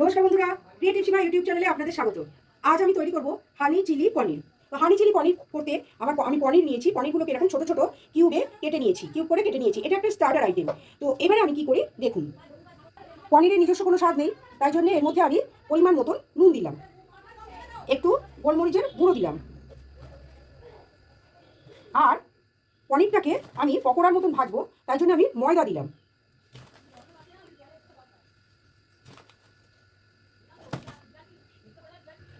নমস্কার বন্ধুরা ক্রিয়েটিভ সীমা ইউটিউব চ্যানেলে আপনাদের স্বাগত। আজ আমি তৈরি করব হানি চিলি পনির। তো হানি চিলি পনির করতে আমার আমি পনির নিয়েছি, পনিরগুলোকে এরকম ছোট ছোট কিউবে কেটে নিয়েছি কিউব করে কেটে নিয়েছি। এটা একটা স্টার্টার আইটেম তো এবারে আমি কি করি, দেখুন। পনিরের নিজস্ব কোনো স্বাদ নেই, তাই জন্য এর মধ্যে আমি পরিমাণ মতন নুন দিলাম। একটু গোলমরিচের গুঁড়ো দিলাম। আর পনিরটাকে আমি পকোড়ার মতন ভাজবো, তাই জন্য আমি ময়দা দিলাম।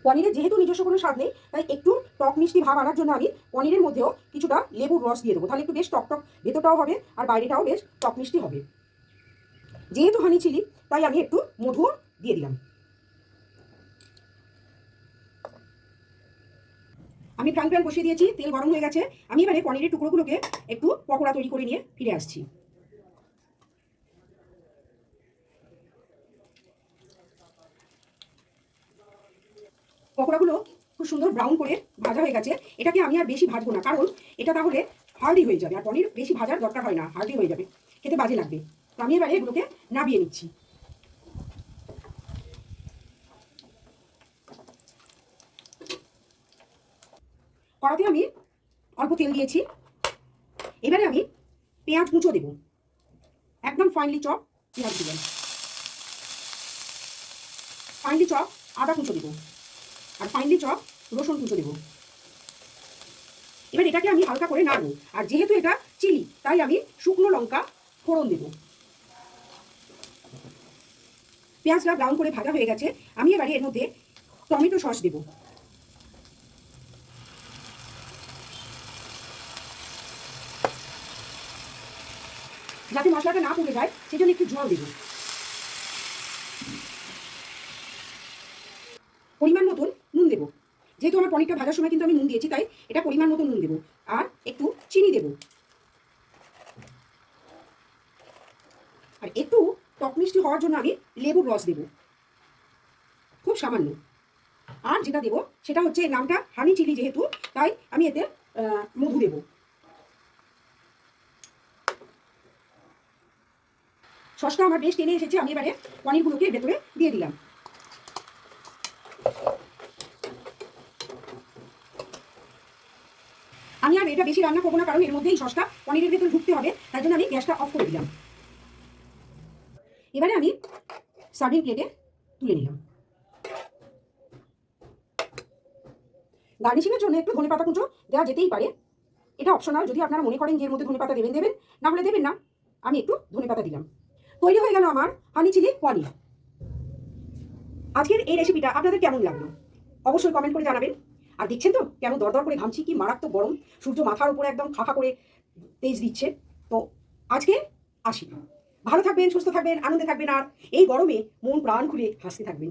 পনিরের যেহেতু নিজস্ব কোনো স্বাদ নেই, তাই একটু টক মিষ্টি ভাব আনার জন্য আমি পনিরের মধ্যেও কিছুটা লেবুর রস দিয়ে দেবো। তাহলে একটু বেশ টক টক ভেতরটাও হবে আর বাইরেটাও বেশ টক মিষ্টি হবে। যেহেতু হানি চিলি তাই আমি একটু মধুও দিয়ে দিলাম। আমি ফ্রাং প্যান বসিয়ে দিয়েছি, তেল গরম হয়ে গেছে। আমি এবারে পনিরের টুকরোগুলোকে একটু পকোড়া তৈরি করে নিয়ে ফিরে আসছি। পকোড়াগুলো খুব সুন্দর ব্রাউন করে ভাজা হয়ে গেছে। এটাকে আমি আর বেশি ভাজবো না, কারণ এটা তাহলে হার্ডি হয়ে যাবে। আর পনির বেশি ভাজার দরকার হয় না হার্ডি হয়ে যাবে। খেতে বাজে লাগবে। তো আমি এবারে এগুলোকে নাবিয়ে নিচ্ছি। কড়াতে আমি অল্প তেল দিয়েছি। এবারে আমি পেঁয়াজ কুচো দেব। একদম ফাইনলি চপ পেঁয়াজ দিবেন ফাইনলি চপ আদা কুচো দেবো। আর ফাইনলি চপ, রসুন কুচো দেবো। এবার এটাকে আমি হালকা করে নাড়বো। আর যেহেতু এটা চিলি, তাই আমি শুকনো লঙ্কা ফোড়ন দেবো। পেঁয়াজটা ব্রাউন করে ভাজা হয়ে গেছে, আমি এবারে এর মধ্যে টমেটো সস দেবো। যাতে মশলাটা না পুড়ে যায়, সেজন্য একটু জল দেবো। পরিমাণ মতন নুন দেবো। যেহেতু আমার পনিরটা ভাজার সময় কিন্তু আমি নুন দিয়েছি, তাই এটা পরিমাণ মতো নুন দেবো। আর একটু চিনি দেবো। আর একটু টক মিষ্টি হওয়ার জন্য আমি লেবুর রস দেবো। খুব সামান্য। আর যেটা দেবো, সেটা হচ্ছে নামটা হানি চিলি যেহেতু, তাই আমি এতে মধু দেবো। সসটা আমার বেশ টেনে এসেছে, আমি এবারে পনিরগুলোকে ভেতরে দিয়ে দিলাম। আমি আর এটা বেশি রান্না করব না, কারণ এর মধ্যেই সসটা পনিরের ভেতরে ঢুকতে হবে, তাই জন্য আমি গ্যাসটা অফ করে দিলাম। এবারে আমি সার্ভিং প্লেটে তুলে নিলাম। গার্নিশিংয়ের জন্য একটু ধনে পাতা কুচো দেওয়া যেতেই পারে। এটা অপশনাল যদি আপনারা মনে করেন যে এর মধ্যে ধনে পাতা দেবেন দেবেন, না হলে দেবেন না, আমি একটু ধনে পাতা দিলাম। তৈরি হয়ে গেল আমার হানি চিলি পনির। আজকের এই রেসিপিটা আপনাদের কেমন লাগল? অবশ্যই কমেন্ট করে জানাবেন। আর দেখছেন তো? কেন দরদর করে ঘামছি? কি মারাত্মক গরম। সূর্য মাথার উপরে একদম ফাঁকা করে তেজ দিচ্ছে। তো আজকে আসি। ভালো থাকবেন, সুস্থ থাকবেন, আনন্দে থাকবেন, আর এই গরমে মন প্রাণ খুলে হাসতে থাকবেন।